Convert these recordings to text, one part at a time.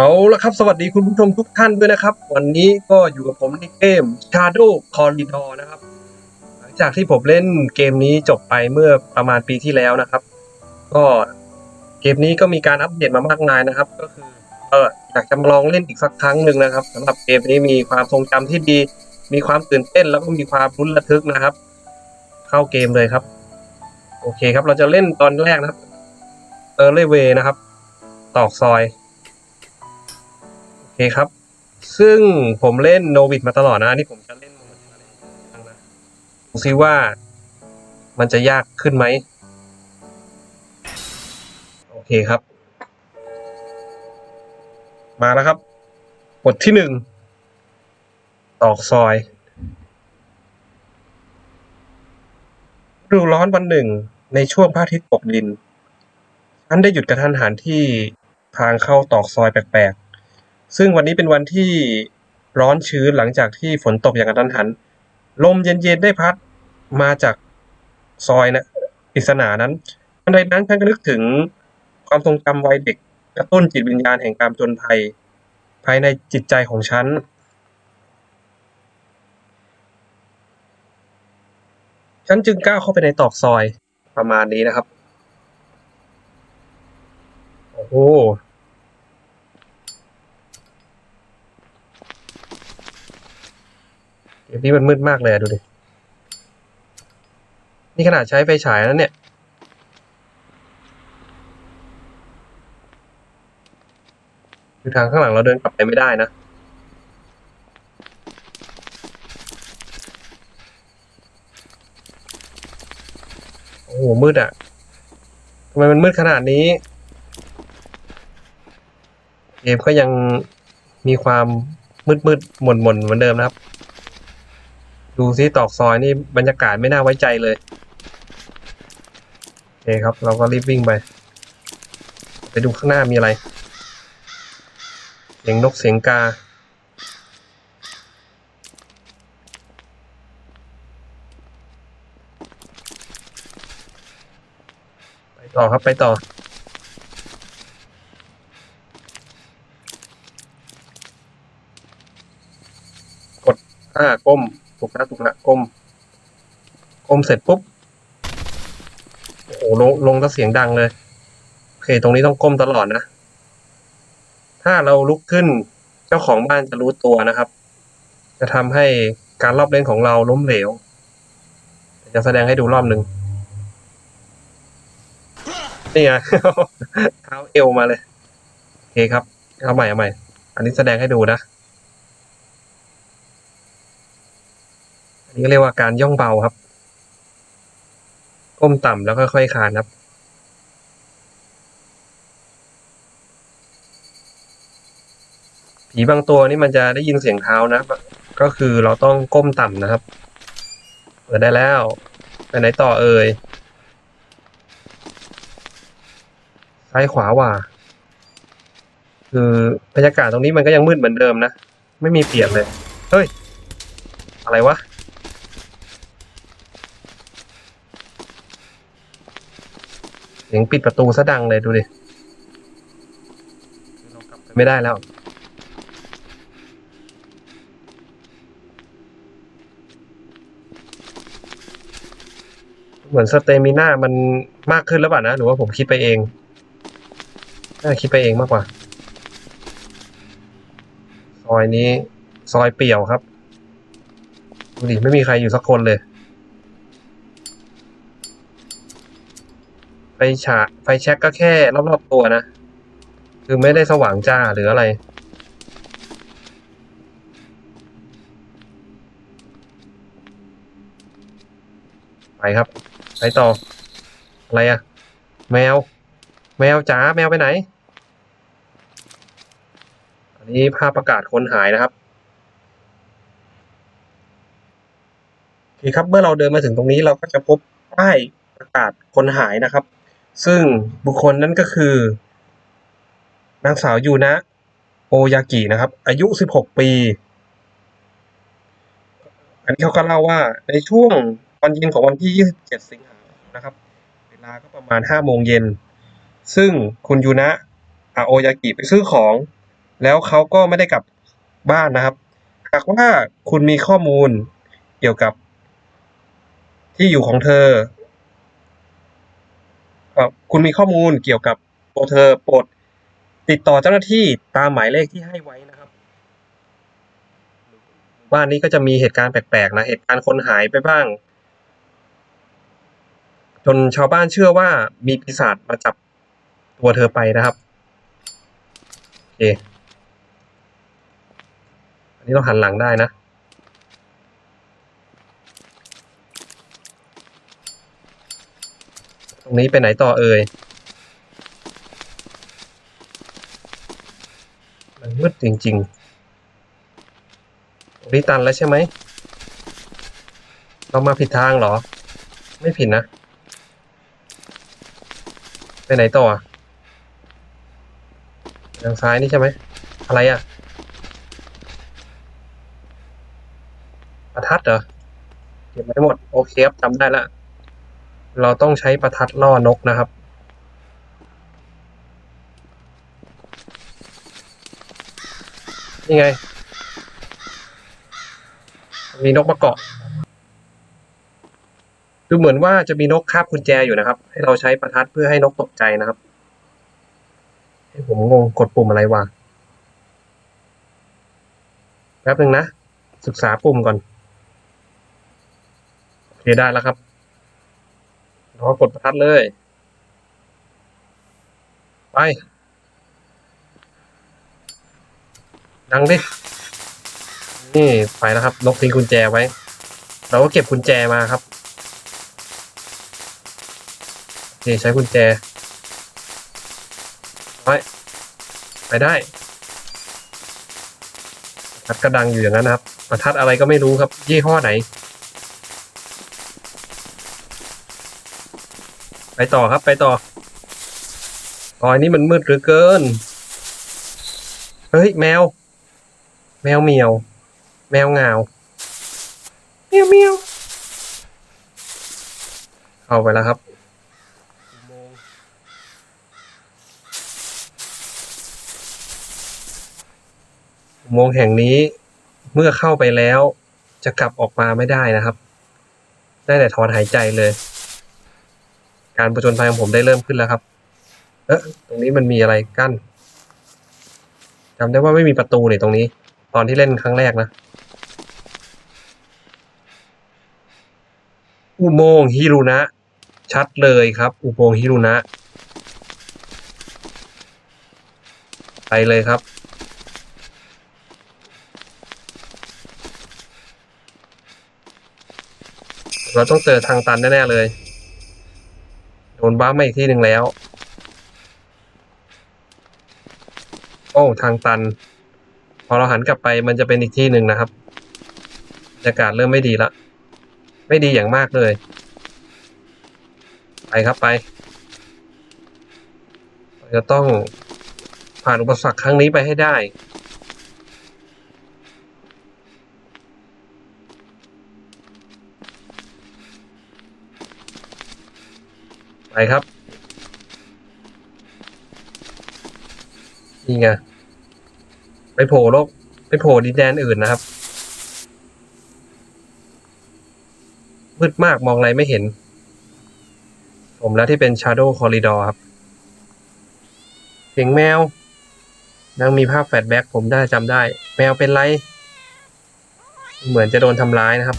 เอาละครับ สวัสดีคุณผู้ชมทุกท่านด้วยนะครับ วันนี้ก็อยู่กับผมในเกม Shadow Corridor นะครับ หลังจากที่ผมเล่นเกมนี้จบไปเมื่อประมาณปีที่แล้วนะครับ ก็เกมนี้ก็มีการอัปเดตมามากมายนะครับ ก็คือเอออยากจะลองเล่นอีกสักครั้งหนึ่งนะครับสำหรับเกมนี้มีความทรงจำที่ดี มีความตื่นเต้นแล้วก็มีความรุนระทึกนะครับ เข้าเกมเลยครับ โอเคครับเราจะเล่นตอนแรกนะครับเออร์เลเวนะครับ ตอกซอย เคครับ ซึ่งผมเล่นโนวิดมาตลอดนะนี่ผมจะเล่นมันอะไรบ้างนะดูซิว่ามันจะยากขึ้นไหม โอเคครับ มาแล้วครับ บทที่หนึ่ง ตอกซอยฤดูร้อนวันหนึ่งในช่วงพระอาทิตย์ตกดิน ฉันได้หยุดกระทันหันที่ทางเข้าตอกซอยแปลกๆ ซึ่งวันนี้เป็นวันที่ร้อนชื้นหลังจากที่ฝนตกอย่างกระทันหัน ลมเย็นๆได้พัดมาจากซอยนะปริศนานั้นทันใดนั้นฉันก็นึกถึงความทรงจำวัยเด็กกระตุ้นจิตวิญญาณแห่งการจนภัย ภายในจิตใจของฉันฉันจึงก้าวเข้าไปในตอกซอยประมาณนี้นะครับ โอ้โห เกมนี้มันมืดมากเลยดูดิ นี่ขนาดใช้ไฟฉายแล้วเนี่ย คือทางข้างหลังเราเดินกลับไปไม่ได้นะ โอ้โห มืดอะทำไมมันมืดขนาดนี้ เกมก็ยังมีความมืดมืดหม่นหม่นเหมือนเดิมนะครับ ดูซิตอกซอยนี่บรรยากาศไม่น่าไว้ใจเลยโอเคครับ เราก็รีบวิ่งไป ไปดูข้างหน้ามีอะไร เสียงนกเสียงกา ไปต่อครับไปต่อกดอ่าก้ม ถูกแล้วถูกแล้วก้มก้มเสร็จปุ๊บโอ้โหลงลงแล้วเสียงดังเลยโอเคตรงนี้ต้องก้มตลอดนะ ถ้าเราลุกขึ้นเจ้าของบ้านจะรู้ตัวนะครับ จะทำให้การรอบเล่นของเราล้มเหลว จะแสดงให้ดูรอบหนึ่งนี่ไงเท้าเอวมาเลยโอเคครับเอาใหม่เอาใหม่ อันนี้แสดงให้ดูนะ อันนี้เรียกว่าการย่องเบาครับ ก้มต่ำแล้วค่อยๆคานครับ ผีบางตัวนี่มันจะได้ยินเสียงเท้านะก็คือเราต้องก้มต่ำนะครับ เปิดได้แล้ว ไปไหนต่อเอ่ย ซ้ายขวาว่า คือบรรยากาศตรงนี้มันก็ยังมืดเหมือนเดิมนะ ไม่มีเปลี่ยนเลย เฮ้ย อะไรวะ เสียงปิดประตูซะดังเลยดูดิเรากลับไปไม่ได้แล้ว เหมือนสเตมิน่ามันมากขึ้นแล้วป่ะนะ หรือว่าผมคิดไปเองน่าคิดไปเองมากกว่า ซอยนี้ ซอยเปี่ยวครับ ดูดิ ไม่มีใครอยู่สักคนเลย ไฟฉาไฟแช็กก็แค่รอบๆตัวนะ คือไม่ได้สว่างจ้าหรืออะไร ไปครับ ไปต่อ อะไรอะแมว แมวจ๋าแมวไปไหน อันนี้ภาพประกาศคนหายนะครับโอเคครับเมื่อเราเดินมาถึงตรงนี้เราก็จะพบป้ายประกาศคนหายนะครับ ซึ่งบุคคลนั้นก็คือนางสาวยูนะโอยากินะครับ อายุ 16 ปี อันนี้เขาก็เล่าว่าในช่วงตอนเย็นของวันที่ 27 สิงหาคมนะครับ เวลาก็ประมาณ 5 โมงเย็น ซึ่งคุณยูนะอาโอยากิไปซื้อของ แล้วเขาก็ไม่ได้กลับบ้านนะครับ หากว่าคุณมีข้อมูลเกี่ยวกับที่อยู่ของเธอ คุณมีข้อมูลเกี่ยวกับตัวเธอโปรดติดต่อเจ้าหน้าที่ตามหมายเลขที่ให้ไว้นะครับบ้านนี้ก็จะมีเหตุการณ์แปลกๆนะเหตุการณ์คนหายไปบ้าง จนชาวบ้านเชื่อว่ามีปีศาจมาจับตัวเธอไปนะครับโอเคอันนี้เราหันหลังได้นะ รงนี้ไปไหนต่อเอ่ยมันมืดจริงๆตรงนี้ตันแล้วใช่ไหม เรามาผิดทางเหรอ ไม่ผิดนะ ไปไหนต่อทางซ้ายนี่ใช่ไหม อะไรอะ ประทัดเหรอ เก็บไว้หมด โอเคครับจำได้ละ เราต้องใช้ประทัดล่อนกนะครับ นี่ไง มีนกมาเกาะ ดูเหมือนว่าจะมีนกคาบกุญแจอยู่นะครับ ให้เราใช้ประทัดเพื่อให้นกตกใจนะครับ ให้ผมงงกดปุ่มอะไรวะแป๊บหนึ่งนะ ศึกษาปุ่มก่อน โอเคได้แล้วครับ เรากดประทัดเลย ไป ดังดิ นี่ไปแล้วครับ นกทิ้งกุญแจไว้ เราก็เก็บกุญแจมาครับโอเคใช้กุญแจ ไป ไปได้ ประทัดก็ดังอยู่อย่างนั้นนะครับ ประทัดอะไรก็ไม่รู้ครับ ยี่ห้อไหน ไปต่อครับไปต่ออ๋ออันนี้มันมืดเหลือเกิน เฮ้ยแมว แมวเหมียว แมวเงาเมียวเมียวเข้าไปแล้วครับอุโมงค์แห่งนี้เมื่อเข้าไปแล้วจะกลับออกมาไม่ได้นะครับ ได้แต่ถอนหายใจเลย การประจนภัยของผมได้เริ่มขึ้นแล้วครับ เอ๊ะตรงนี้มันมีอะไรกั้นจำได้ว่าไม่มีประตูเนี่ยตรงนี้ ตอนที่เล่นครั้งแรกนะอุโมงค์ฮิรุนะ ชัดเลยครับ อุโมงค์ฮิรุนะ ไปเลยครับ เราต้องเจอทางตันแน่ ๆ เลย โดนบ้ามาอีกที่หนึ่งแล้ว โอ้ทางตัน พอเราหันกลับไปมันจะเป็นอีกที่หนึ่งนะครับบรรยากาศเริ่มไม่ดีละ ไม่ดีอย่างมากเลย ไปครับไปจะต้องผ่านอุปสรรคครั้งนี้ไปให้ได้ ไปครับ นี่ไง ไปโผล่โลก ไปโผล่ดินแดนอื่นนะครับ มืดมากมองอะไรไม่เห็น ผมแล้วที่เป็น Shadow Corridor ครับ เสียงแมว นั่งมีภาพแฟลชแบ็กผมได้จำได้ แมวเป็นไร เหมือนจะโดนทำร้ายนะครับ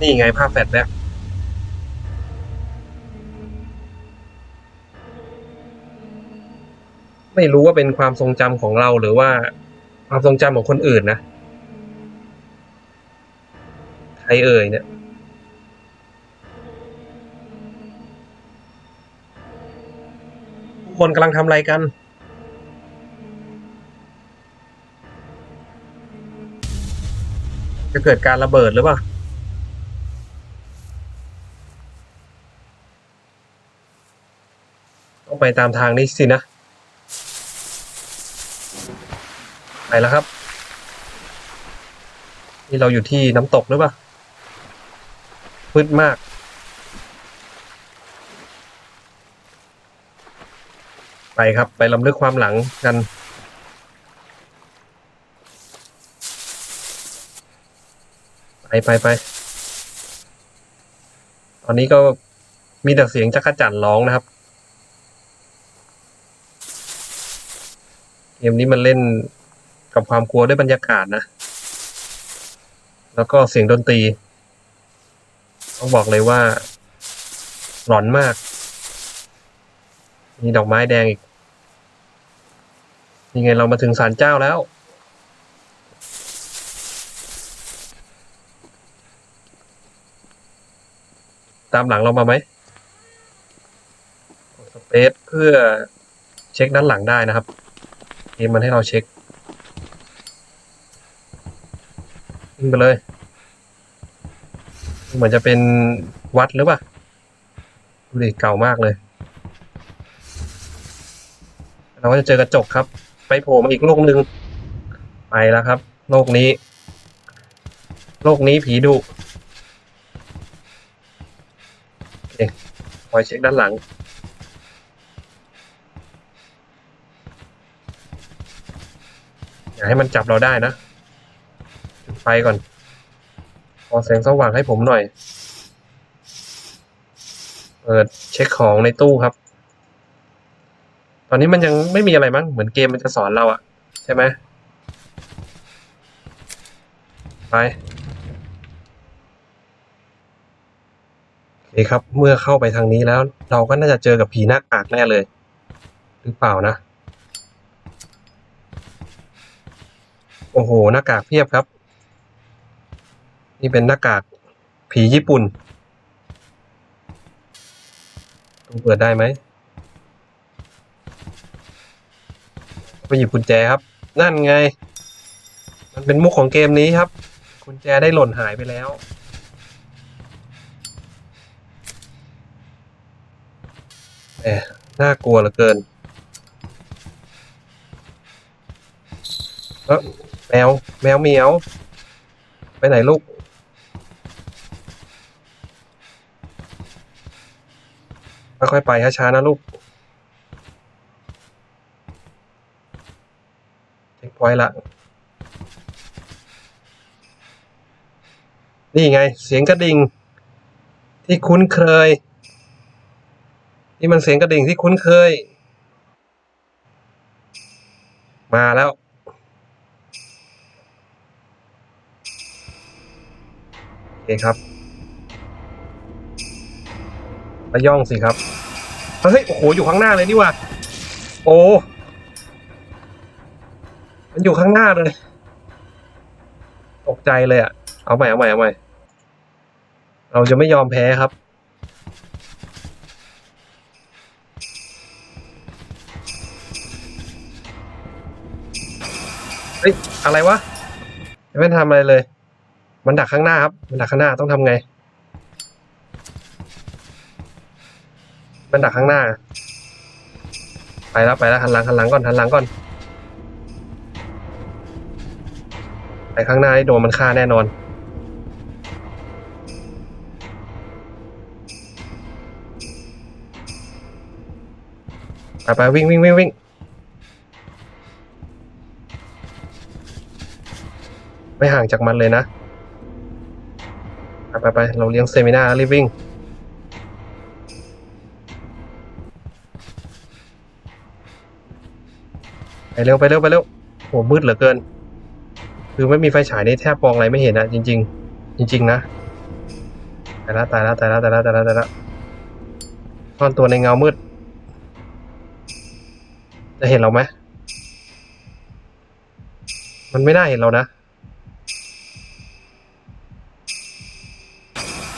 นี่ไงภาพแฟลชแบ็ก ไม่รู้ว่าเป็นความทรงจำของเราหรือว่าความทรงจำของคนอื่นนะ ใครเอ่ยเนี่ย ทุกคนกำลังทำอะไรกัน จะเกิดการระเบิดหรือเปล่า ต้องไปตามทางนี้สินะ ไปแล้วครับ นี่เราอยู่ที่น้ำตกหรือเปล่ามืดมาก ไปครับไปลำลึกความหลังกันไปไปไป ตอนนี้ก็มีแต่เสียงจักรจั่นร้องนะครับ เกมนี้มันเล่น กับความกลัวด้วยบรรยากาศนะ แล้วก็เสียงดนตรี ต้องบอกเลยว่า หลอนมาก มีดอกไม้แดงอีกยังไงเรามาถึงศาลเจ้าแล้ว ตามหลังเรามาไหมสเปซเพื่อเช็คด้านหลังได้นะครับเกมมันให้เราเช็ค ขึ้นไปเลย เหมือนจะเป็นวัดหรือเปล่าดูดิเก่ามากเลย เราก็จะเจอกระจกครับ ไปโผล่มาอีกโลกหนึ่งไปแล้วครับ โลกนี้ โลกนี้ผีดุโอเคคอยเช็คด้านหลังอย่าให้มันจับเราได้นะ ฟก่อน ขอแสงสว่างให้ผมหน่อย เปิดเช็คของในตู้ครับ ตอนนี้มันยังไม่มีอะไรมั้ง เหมือนเกมมันจะสอนเราอะใช่ไหมไปโอเคครับ เมื่อเข้าไปทางนี้แล้ว เราก็น่าจะเจอกับผีหน้ากากแน่เลย หรือเปล่านะ โอ้โห หน้ากากเพียบครับ นี่เป็นหน้ากากผีญี่ปุ่นต้องเปิดได้ไหมไปหยิบกุญแจครับ นั่นไง มันเป็นมุกของเกมนี้ครับ กุญแจได้หล่นหายไปแล้ว แหม น่ากลัวเหลือเกินเออแมว แมวเหมียว ไปไหนลูก ค่อยๆไปช้าๆนะลูกเช็คพอยต์ละนี่ไง เสียงกระดิ่ง ที่คุ้นเคย นี่มันเสียงกระดิ่งที่คุ้นเคย มาแล้วโอเคครับ มาย่องสิครับ เฮ้ย โอ้โห อยู่ข้างหน้าเลยนี่ว่าโอ้ มันอยู่ข้างหน้าเลย ตกใจเลยอะ่ะ เอาใหม่ เอาใหม่ เอาใหม่ เราจะไม่ยอมแพ้ครับ เฮ้ย อะไรวะ ไม่ทำอะไรเลย มันดักข้างหน้าครับ มันดักข้างหน้าต้องทำไง มันดักข้างหน้า ไปแล้วไปแล้วหันหลังหันหลังก่อนหันหลังก่อนไปข้างหน้าให้โดนมันฆ่าแน่นอน ไปไปวิ่งวิ่งวิ่งวิ่งไม่ห่างจากมันเลยนะ ไปไปไปเราเลี้ยงเซมินารีบวิ่ง ไปเร็วไปเร็วไปเร็วโหมืดเหลือเกิน คือไม่มีไฟฉายนี่แทบมองอะไรไม่เห็นนะจริง ๆ จริง ๆ นะตายละตายละตายละตายละตายละตายละซ่อนตัวในเงามืด จะเห็นเราไหมมันไม่น่าเห็นเรานะ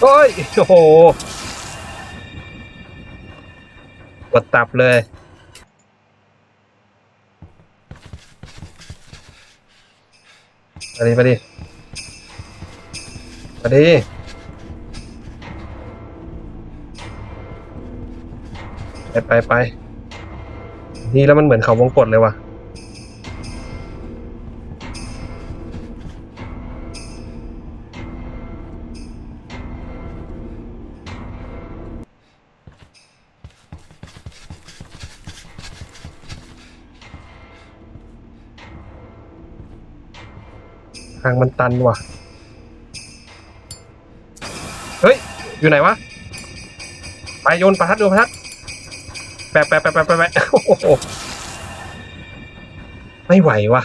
โอ้ยโอ้โหกดตับเลย ไปดิไปดิไปดิไปไปไปนี่แล้วมันเหมือนเขาวงกดเลยว่ะางมันตันว่ะ เฮ้ย อยู่ไหนวะ ไปโยนประทัดโยนประทัดแปะแปะแปะแปะแปะแปะโอ้โหไม่ไหววะ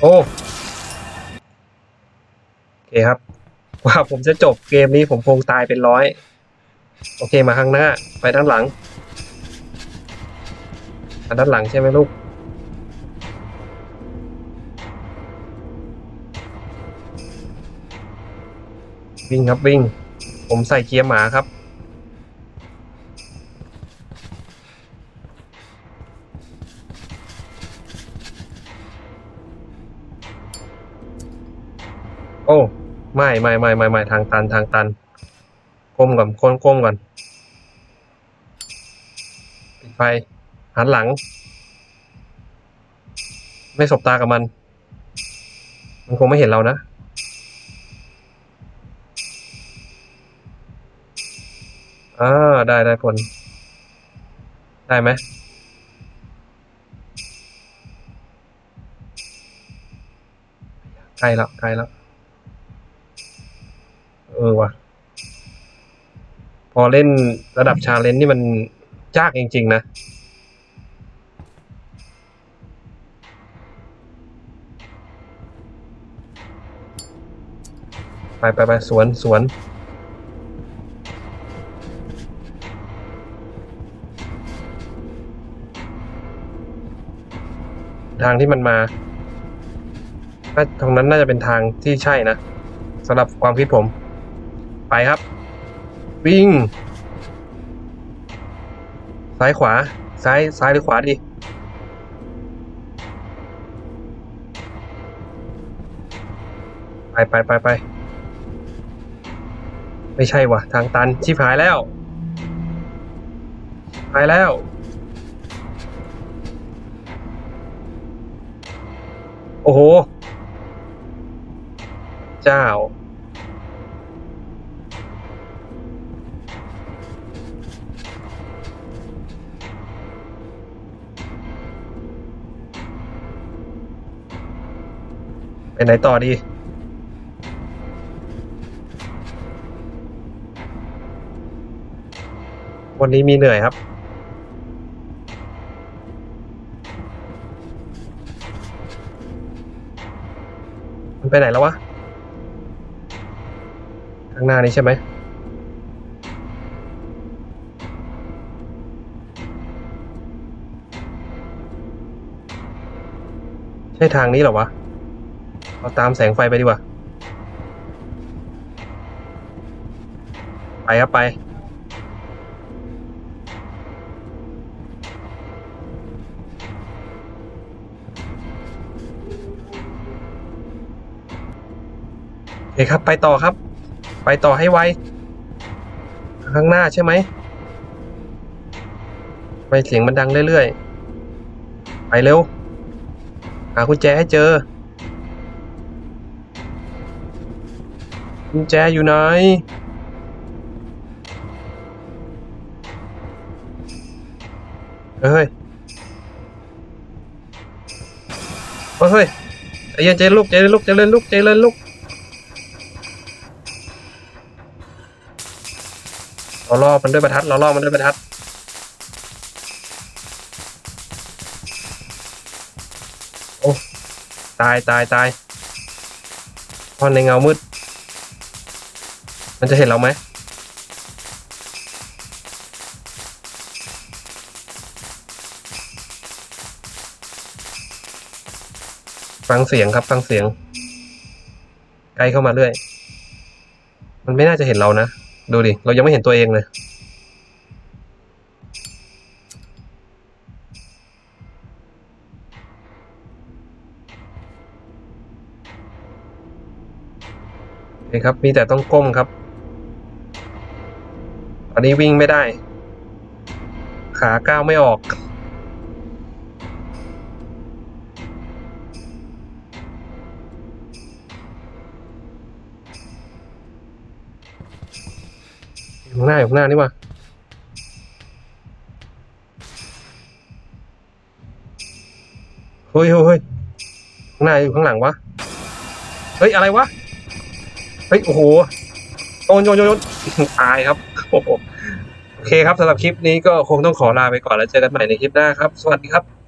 โอ้โอเคครับ ว่าผมจะจบเกมนี้ผมคงตายเป็นร้อย โอเคมาข้างหน้า ไปด้านหลังมาด้านหลังใช่ไหมลูก วิ่งครับวิ่ง ผมใส่เกียร์หมาครับโอ้ ไม่ไม่ไม่ไม่ไม่ทางตันทางตันก้มก่อนก้มก้มก่อนปิดไฟหันหลัง ไม่สบตากับมัน มันคงไม่เห็นเรานะอ่าได้ได้ผล ได้ไหมใกล้แล้วใกล้แล้ว เออว่ะ พอเล่นระดับชาเลนจ์นี่มันยากจริง ๆ นะ ไปไปไปสวนสวนทางที่มันมาน่าตรงนั้นน่าจะเป็นทางที่ใช่นะสำหรับความคิดผม ไปครับ วิ่ง ซ้ายขวา ซ้าย ซ้ายหรือขวาดีไปไปไปไปไม่ใช่วะทางตันชิบหายแล้วหายแล้ว โอ้โห เจ้า ไปไหนต่อดี วันนี้มีเหนื่อยครับ มันไปไหนแล้ววะ ข้างหน้านี้ใช่ไหมใช่ทางนี้เหรอวะ เราตามแสงไฟไปดีกว่า ไปครับไปโอเคครับ ไปต่อครับ ไปต่อให้ไว ข้างหน้าใช่ไหม ไปเสียงมันดังเรื่อยๆ ไปเร็ว หากุญแจให้เจอ กุญแจอยู่ไหน เฮ้ย เฮ้ยเฮ้ยใจย็นใจเย็นลูกใจเย็นลูกใจเย็นลูกใจเย็นลูกเราล่อมันด้วยประทัด เราล่อมันด้วยประทัดโอ้ตายตายตายพอนในเงามืด มันจะเห็นเราไหมฟังเสียงครับ ฟังเสียงไกลเข้ามาเรื่อย มันไม่น่าจะเห็นเรานะ ดูดิ เรายังไม่เห็นตัวเองเลยโอเคครับ มีแต่ต้องก้มครับ อันนี้วิ่งไม่ได้ ขาก้าวไม่ออก อยู่ข้างหน้าอยู่ข้างหน้านี่ว่าเฮ้ยเฮ้ยข้างหน้าอยู่ข้างหลังวะ เฮ้ย อะไรวะ เฮ้ย โอ้โหโยนโยนโยนตายครับ โอเคครับสำหรับคลิปนี้ก็คงต้องขอลาไปก่อนแล้วเจอกันใหม่ในคลิปหน้าครับ สวัสดีครับ